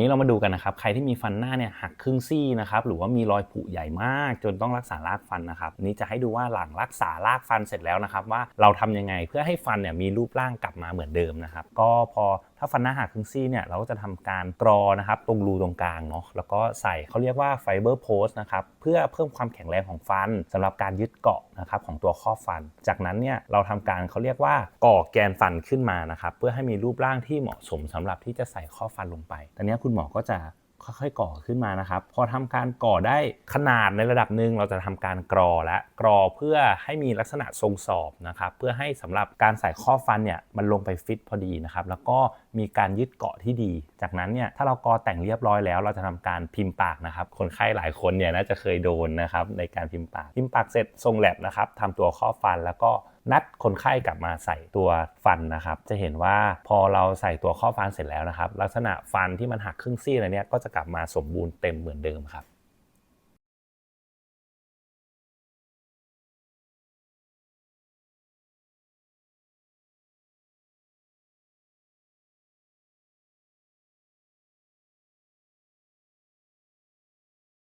นี้เรามาดูกันนะครับ ใครที่มีฟันหน้าเนี่ยหักครึ่งซี่นะครับหรือว่ามีรอยผุใหญ่มาก จนต้องรักษารากฟันนะครับนี้จะให้ดูว่าหลังรักษารากฟันเสร็จแล้วนะครับว่าเราทำยังไงเพื่อให้ฟันเนี่ยมีรูปร่างกลับมาเหมือนเดิมนะครับก็พอ ถ้าฟันหน้าหักครึ่งซี่เนี่ยเราก็จะทำการกรอนะครับตรงรูตรงกลางเนาะแล้วก็ใส่เขาเรียกว่าไฟเบอร์โพสนะครับเพื่อเพิ่มความแข็งแรงของฟันสำหรับการยึดเกาะนะครับของตัวข้อฟัน จากนั้นเนี่ยเราทำการเขาเรียกว่าก่อแกนฟันขึ้นมานะครับเพื่อให้มีรูปร่างที่เหมาะสมสำหรับที่จะใส่ข้อฟันลงไปตอนนี้คุณหมอก็จะ ค่อยๆก่อขึ้นมานะครับ พอทำการก่อได้ขนาดในระดับหนึ่งเราจะทำการกรอและกรอเพื่อให้มีลักษณะทรงสอบนะครับเพื่อให้สำหรับการใส่ข้อฟันเนี่ยมันลงไปฟิตพอดีนะครับแล้วก็มีการยึดเกาะที่ดี จากนั้นเนี่ยถ้าเรากอแต่งเรียบร้อยแล้ว เราจะทำการพิมพ์ปากนะครับ คนไข้หลายคนเนี่ยน่าจะเคยโดนนะครับในการพิมพ์ปากพิมพ์ปากเสร็จทรงแลบนะครับทำตัวข้อฟันแล้วก็ นัดคนไข้กลับมาใส่ตัวฟันนะครับ จะเห็นว่าพอเราใส่ตัวข้อฟันเสร็จแล้วนะครับ ลักษณะฟันที่มันหักครึ่งซี่อะไรเนี้ยก็จะกลับมาสมบูรณ์เต็มเหมือนเดิมครับ